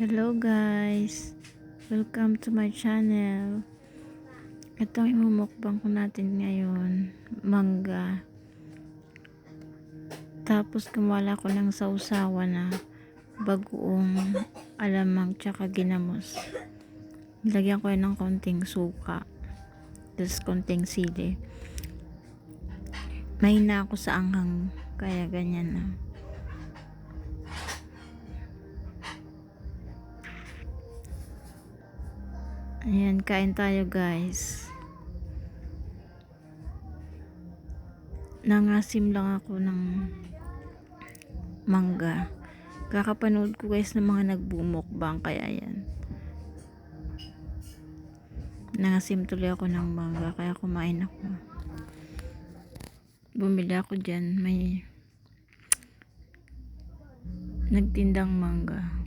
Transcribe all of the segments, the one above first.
Hello guys! Welcome to my channel. Ito ang imumukbang ko natin ngayon. Mangga. Tapos kumala ko ng sausawa na bagoong alamang tsaka ginamos. Nilagyan ko yan ng konting suka. Tapos konting sili. Mahina ako sa anghang. Kaya ganyan na. Ayan, kain tayo guys. Nangasim lang ako ng mangga. Kakapanood ko guys ng mga nagbumukbang kaya yan. Nangasim tuloy ako ng mangga kaya kumain ako. Bumili ako dyan. May nagtindang mangga.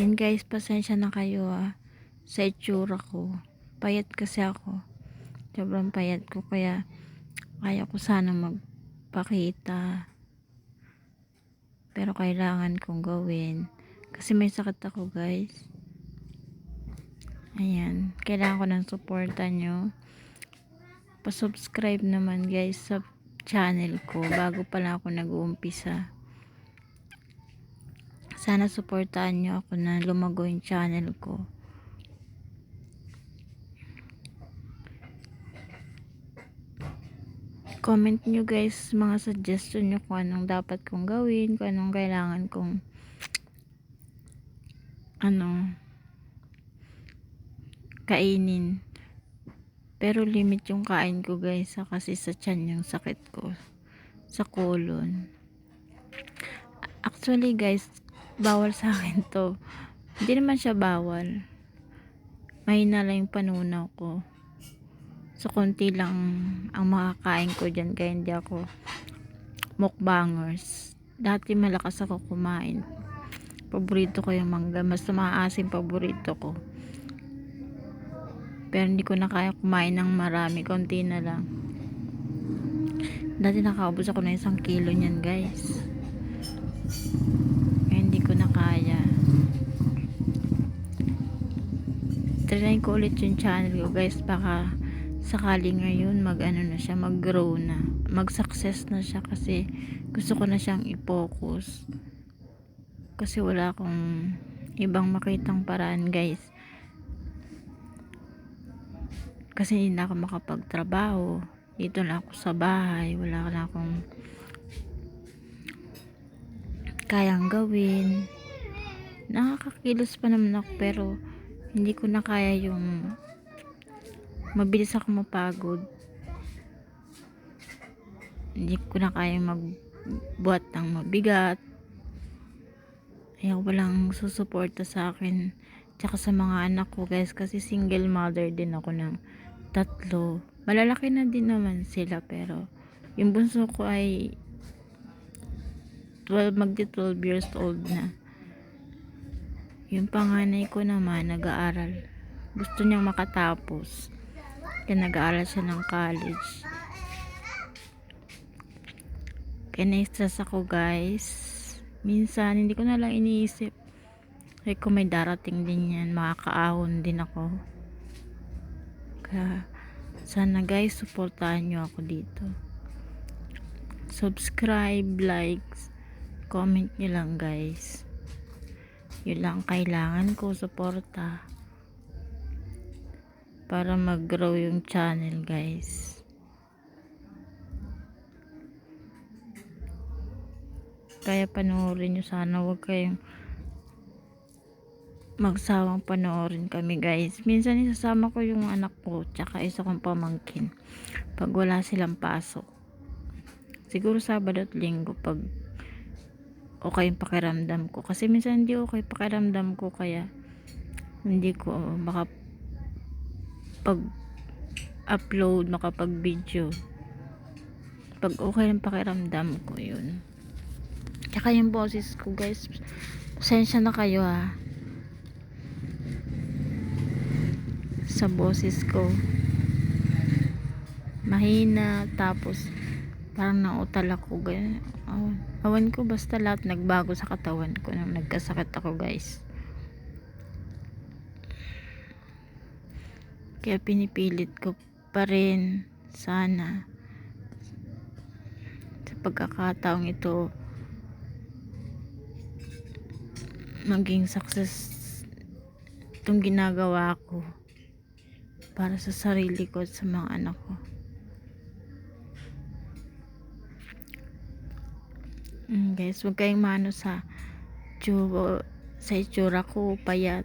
Yan guys, pasensya na kayo ah, sa itsura ko. Payat kasi ako. Sobrang payat ko kaya kaya ko sana magpakita. Pero kailangan kong gawin. Kasi may sakit ako guys. Ayan. Kailangan ko ng suporta nyo. Pa-subscribe naman guys sa channel ko bago pa lang ako nag-uumpisa. Sana suportahan nyo ako na lumago yung channel ko. Comment nyo guys mga suggestion nyo kung anong dapat kong gawin, kung anong kailangan kong ano kainin. Pero limit yung kain ko guys kasi sa tiyan yung sakit ko. Sa colon. Actually guys, bawal sa akin to. Hindi naman siya bawal. Mahina lang yung panunaw ko. So, konti lang ang makakain ko dyan. Kaya hindi ako mukbangers. Dati malakas ako kumain. Paborito ko yung mangga. Mas maasim paborito ko. Pero hindi ko na kaya kumain ng marami. Konti na lang. Dati nakaubos ako ng isang kilo niyan guys. Trinay ko ulit yung channel ko guys. Baka sakali ngayon mag ano na siya mag grow na. Mag success na siya kasi gusto ko na siyang i-focus. Kasi wala akong ibang makitang paraan guys. Kasi hindi na ako makapagtrabaho. Dito na ako sa bahay. Wala na akong kayang gawin. Nakakakilos pa naman ako pero hindi ko na kaya yung mabilis ako mapagod. Hindi ko na kaya magbuhat ng mabigat. Ayaw walang susuporta sa akin. Tsaka sa mga anak ko guys kasi single mother din ako ng tatlo. Malalaki na din naman sila pero yung bunso ko ay 12 magti 12 years old na yung panganay ko naman nag-aaral gusto niyang makatapos kaya nag-aaral siya ng college. Kaya na-stress ako guys. Minsan, hindi ko na lang iniisip. Kaya kung may darating din yan, makakaahon din ako. Kaya, sana guys, supportahan nyo ako dito. Subscribe, likes, comment nyo lang guys. Yun lang kailangan ko, suporta. Para mag-grow yung channel guys. Kaya panoorin nyo sana wag kayong magsawang panoorin kami guys. Minsan isasama ko yung anak ko tsaka isa kong pamangkin pag wala silang pasok siguro sabado at linggo pag okay yung pakiramdam ko. Kasi minsan hindi okay pakiramdam ko kaya hindi ko baka pag upload makapag video. Pag okay ng pakiramdam ko yun. Tsaka yung boses ko guys pasensya na kayo ha. Sa boses ko. Mahina tapos parang nautal ako ganyan oh, Awan ko basta lahat nagbago sa katawan ko nang nagkasakit ako guys. Kaya pinipilit ko pa rin sana sa pagkakataong ito maging success itong ginagawa ko para sa sarili ko at sa mga anak ko. Mm, guys, huwag kayong mano sa tsura, sa itsura ko payat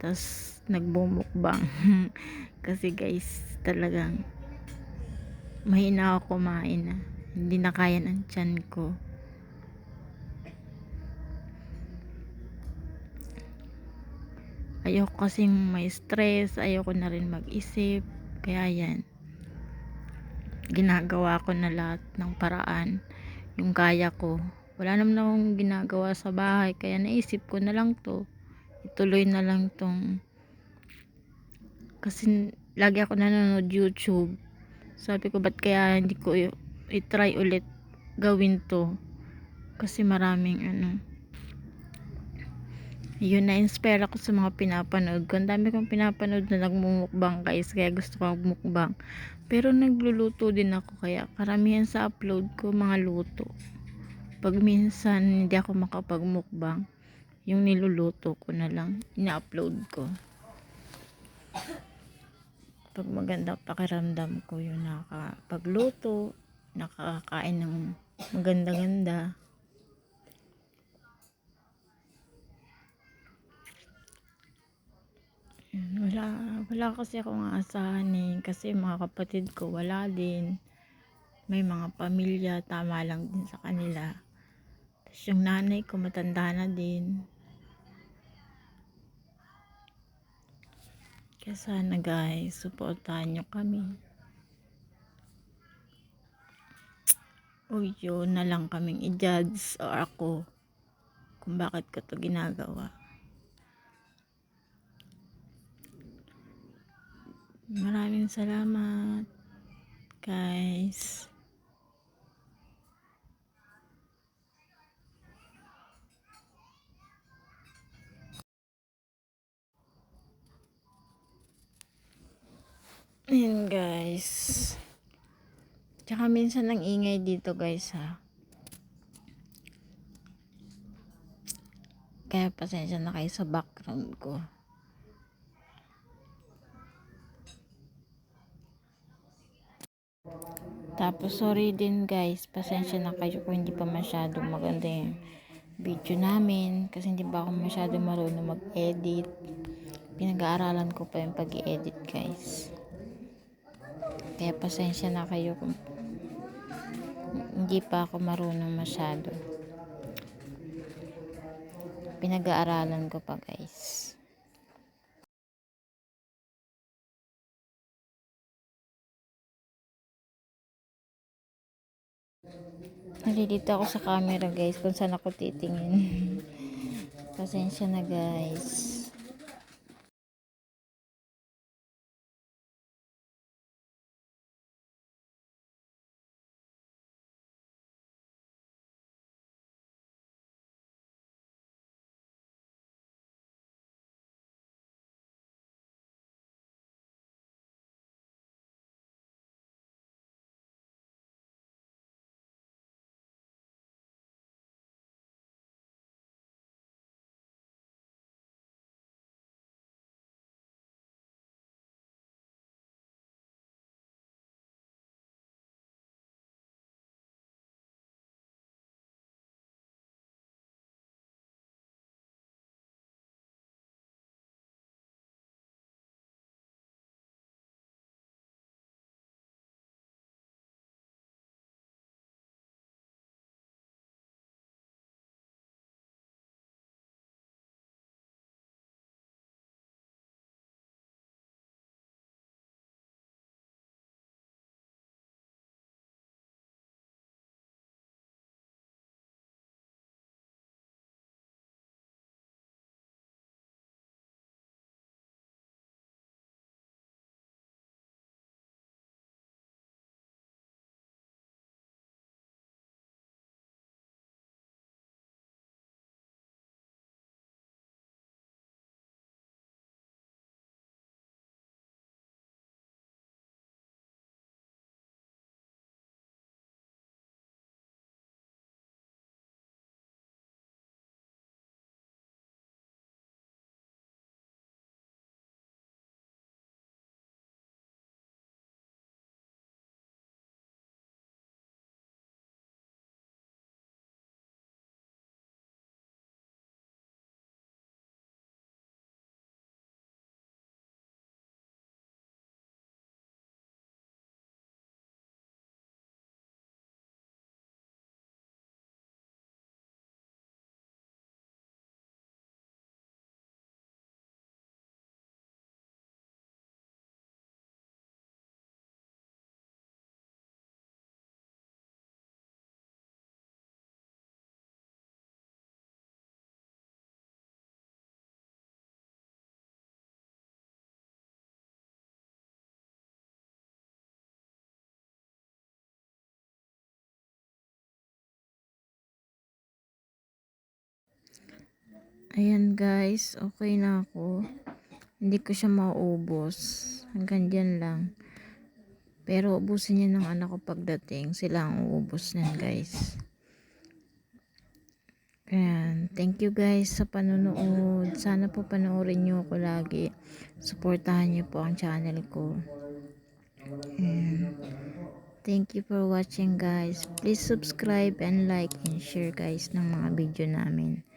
tas nagbumukbang. Kasi guys talagang mahina ako kumain na. Hindi na kaya ng tiyan ko. Ayoko kasing may stress ayoko na rin mag-isip. Kaya yan ginagawa ko na lahat ng paraan yung kaya ko. Wala naman akong ginagawa sa bahay kaya naisip ko na lang to. Ituloy na lang tong kasi lagi ako nanonood youtube. Sabi ko ba't kaya hindi ko i-try ulit gawin to? Kasi maraming ano yun na-inspire ako sa mga pinapanood ko. Ang dami kong pinapanood na nagmumukbang guys kaya gusto ko magmukbang. Pero nagluluto din ako kaya karamihan sa upload ko mga luto. Pag minsan hindi ako makapagmukbang yung niluluto ko na lang ina-upload ko. Pag maganda pakiramdam ko yung nakapagluto nakakain ng maganda-ganda wala wala kasi akong aasahan eh. Kasi mga kapatid ko wala din. May mga pamilya tama lang din sa kanila. Tapos yung nanay ko matanda na din. Kaya sana guys supportahan nyo kami. O yun na lang kaming i-judge o ako kung bakit ko to ginagawa Maraming salamat, guys. Ayan, guys. Tsaka minsan ang ingay dito, guys, ha. Kaya pasensya na kayo sa background ko. Tapos, sorry din guys. Pasensya na kayo kung hindi pa masyadong maganda yung video namin. Kasi hindi pa ako masyadong marunong mag-edit. Pinag-aaralan ko pa yung pag-edit guys. Kaya pasensya na kayo kung hindi pa ako marunong masyado. Pinag-aaralan ko pa guys. Nalilito ako sa camera guys kung saan ako titingin. Pasensya na guys. Ayan guys, okay na ako. Hindi ko siya maubos. Hanggang dyan lang. Pero ubusin niya ng anak ko pagdating. Sila ang uubos niyan guys. Ayan. Thank you guys sa panonood. Sana po panoorin niyo ako lagi. Suportahan niyo po ang channel ko. Ayan. Thank you for watching guys. Please subscribe and like and share guys ng mga video namin.